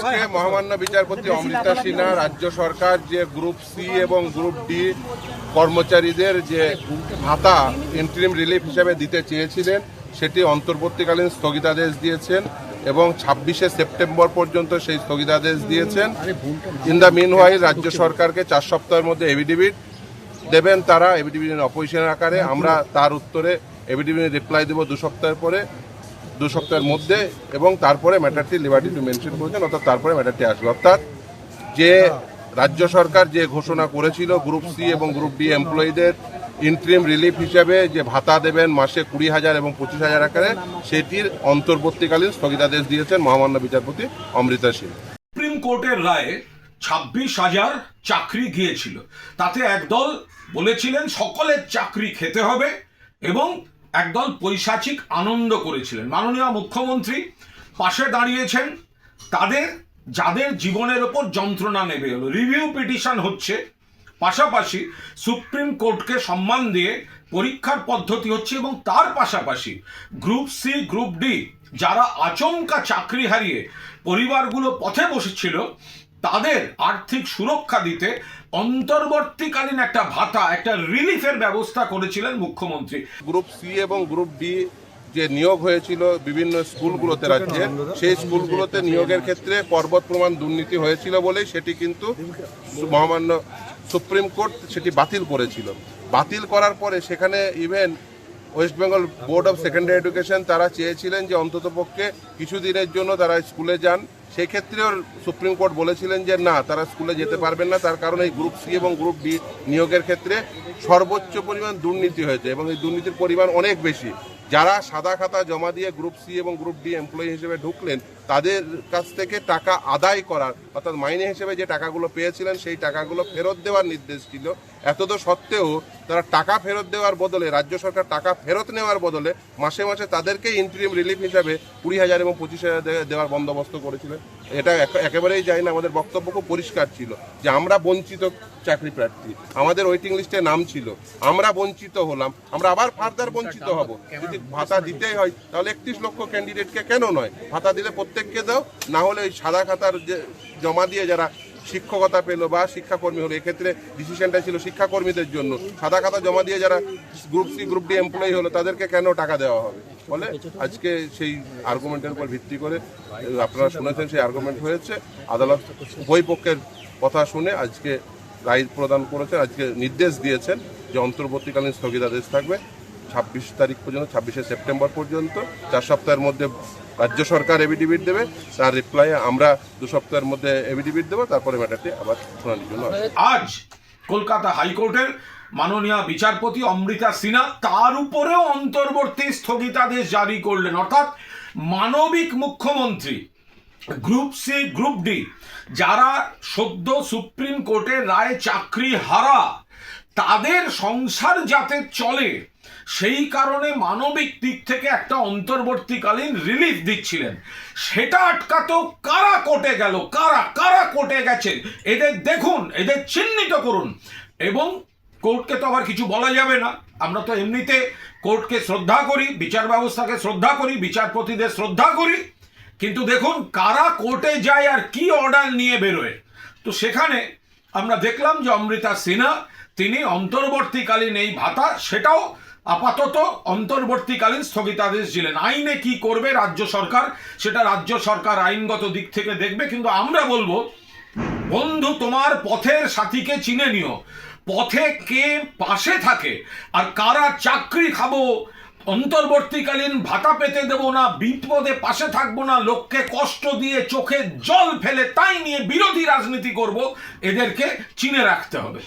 আজকে মহামান্য বিচারপতি অমৃতা সিনহা রাজ্য সরকার যে গ্রুপ সি এবং গ্রুপ ডি কর্মচারীদের যে ভাতা ইন্টারিম রিলিফ হিসাবে দিতে চেয়েছিলেন সেটি অন্তর্বর্তীকালীন স্থগিতাদেশ দিয়েছেন এবং ছাব্বিশে সেপ্টেম্বর পর্যন্ত সেই স্থগিতাদেশ দিয়েছেন। ইন দ্য মিন রাজ্য সরকারকে চার সপ্তাহের মধ্যে এভিডেভিট দেবেন তারা এভিডেভিট অপোজিশন আকারে। আমরা তার উত্তরে এভিডেভিট রিপ্লাই দেবো দু সপ্তাহের পরে। দু সপ্তাহের মধ্যে এবং তারপরে ম্যাটারটি লিবার্টি টু মেনশন করেছেন, অর্থাৎ তারপরে ম্যাটারটি আসবে অর্থাৎ যে রাজ্য সরকার যে ঘোষণা করেছিল গ্রুপ সি এবং গ্রুপ ডি এমপ্লয়ীদের ইন্ট্রিম রিলিফ হিসাবে যে ভাতা দেবেন মাসে কুড়ি হাজার এবং পঁচিশ হাজার আকারে, সেটির অন্তর্বর্তীকালীন স্থগিতাদেশ দিয়েছেন মহামান্য বিচারপতি অমৃতা সিং সুপ্রিম কোর্টের রায়ে ছাব্বিশ হাজার চাকরি গিয়েছিল। তাতে একদল বলেছিলেন, সকলের চাকরি খেতে হবে এবং একদল পৈশাচিক আনন্দ করেছিলেন। মাননীয় মুখ্যমন্ত্রী পাশে দাঁড়িয়েছেন। তাদের, যাদের জীবনের ওপর যন্ত্রণা নেবে হলো। রিভিউ পিটিশন হচ্ছে। পাশাপাশি সুপ্রিম কোর্টকে সম্মান দিয়ে পরীক্ষার পদ্ধতি হচ্ছে এবং তার পাশাপাশি গ্রুপ সি, গ্রুপ ডি, যারা আচমকা চাকরি হারিয়ে পরিবারগুলো পথে বসেছিল তাদের আর্থিক সুরক্ষা দিতে অন্তর্বর্তীকালীন একটা ভাতা, একটা রিলিফের ব্যবস্থা করেছিলেন মুখ্যমন্ত্রী। গ্রুপ সি এবং গ্রুপ ডি যে নিয়োগ হয়েছিল বিভিন্ন স্কুলগুলোতে রাজ্যে, সেই স্কুলগুলোতে নিয়োগের ক্ষেত্রে পর্বত প্রমাণ দুর্নীতি হয়েছিল বলেই সেটি কিন্তু মহামান্য সুপ্রিম কোর্ট সেটি বাতিল করেছিল। বাতিল করার পরে সেখানে even West Bengal Board of Secondary Education তারা চেয়েছিলেন যে অন্তত অন্ততপক্ষে কিছুদিনের জন্য তারা স্কুলে যান। সেক্ষেত্রেও সুপ্রিম কোর্ট বলেছিলেন যে না, তারা স্কুলে যেতে পারবেন না। তার কারণে এই গ্রুপ সি এবং গ্রুপ ডি নিয়োগের ক্ষেত্রে সর্বোচ্চ পরিমাণ দুর্নীতি হয়েছে এবং এই দুর্নীতির পরিমাণ অনেক বেশি। যারা সাদা খাতা জমা দিয়ে গ্রুপ সি এবং গ্রুপ ডি এমপ্লয়ি হিসেবে ঢুকলেন তাদের কাছ থেকে টাকা আদায় করার অর্থাৎ মাইনে হিসেবে যে টাকাগুলো পেয়েছিলেন সেই টাকাগুলো ফেরত দেওয়ার নির্দেশ ছিল। এতদ সত্ত্বেও তারা টাকা ফেরত দেওয়ার বদলে রাজ্য সরকার টাকা ফেরত নেওয়ার বদলে মাসে মাসে তাদেরকে ইন্টারিম রিলিফ হিসাবে কুড়ি হাজার এবং পঁচিশ হাজার দেওয়ার বন্দোবস্ত করেছিলেন। এটা একেবারেই যায় না আমাদের বক্তব্য খুব পরিষ্কার ছিল যে আমরা বঞ্চিত চাকরি প্রার্থী। আমাদের ওয়েটিং লিস্টে নাম ছিল আমরা বঞ্চিত হলাম আমরা আবার ফার্দার বঞ্চিত হব। যদি ভাতা দিতেই হয়, তাহলে একত্রিশ লক্ষ ক্যান্ডিডেটকে কেন নয়? ভাতা দিলে প্রত্যেককে দাও, না হলে ওই সাদা খাতার যে জমা দিয়ে যারা শিক্ষকতা পেল বা শিক্ষাকর্মী হলো, এক্ষেত্রে ডিসিশনটা ছিল শিক্ষাকর্মীদের জন্য। সাদা খাতা জমা দিয়ে যারা group C group D employee হলো, তাদেরকে কেন টাকা দেওয়া হবে? বলে আজকে সেই আর্গুমেন্টের উপর ভিত্তি করে, আপনারা শুনেছেন সেই আর্গুমেন্ট হয়েছে। আদালত উভয় পক্ষের কথা শুনে আজকে রায় প্রদান করেছেন, আজকে নির্দেশ দিয়েছেন যে অন্তর্বর্তীকালীন স্থগিতাদেশ থাকবে। ছাব্বিশ তারিখ পর্যন্ত, ছাব্বিশে সেপ্টেম্বর পর্যন্ত, চার সপ্তাহের মধ্যে রাজ্য সরকার এভিডিভিট দেবে, তার রিপ্লাই আমরা দু সপ্তাহের মধ্যে এভিডিভিট দেবো, তারপরে ম্যাটারটি আবার শুনানির জন্য আজ কলকাতা হাইকোর্টের মাননীয় বিচারপতি অমৃতা সিনহা তার উপরেও অন্তর্বর্তী স্থগিতাদেশ জারি করলেন। অর্থাৎ মানবিক মুখ্যমন্ত্রী, গ্রুপ সি, গ্রুপ ডি, যারা সদ্য সুপ্রিম কোর্টের রায়ে চাকরি হারা তাদের সংসার যাতে চলে, সেই কারণে মানবিক দিক থেকে একটা অন্তর্বর্তীকালীন রিলিফ দিচ্ছিলেন। সেটা আটকাতেও কারা কোর্টে গেল, কারা কারা কোর্টে গেছে এদের দেখুন, এদের চিহ্নিত করুন। এবং কোর্টকে তো আবার কিছু বলা যাবে না। আমরা তো এমনিতে কোর্টকে শ্রদ্ধা করি, বিচার ব্যবস্থাকে শ্রদ্ধা করি, বিচারপতিদের শ্রদ্ধা করি। কিন্তু দেখুন, কারা কোর্টে যায় আর কি অর্ডার নিয়ে বেরোয়। তো সেখানে আমরা দেখলাম যে অমৃতা সিনহা তিনি অন্তর্বর্তীকালীন এই ভাতা, সেটাও আপাতত অন্তর্বর্তীকালীন স্থগিতাদেশ দিলেন। আইনে কি করবে রাজ্য সরকার, সেটা রাজ্য সরকার আইনগত দিক থেকে দেখবে, কিন্তু আমরা বলব, বন্ধু, তোমার পথের সাথীকে চিনে নিও। পথে কে পাশে থাকে, আর কারা চাকরি খাব, অন্তর্বর্তীকালীন ভাতা পেতে দেবো না, বিপদে পাশে থাকব না, লোককে কষ্ট দিয়ে চোখে জল ফেলে তাই নিয়ে বিরোধী রাজনীতি করব, এদেরকে চিনে রাখতে হবে।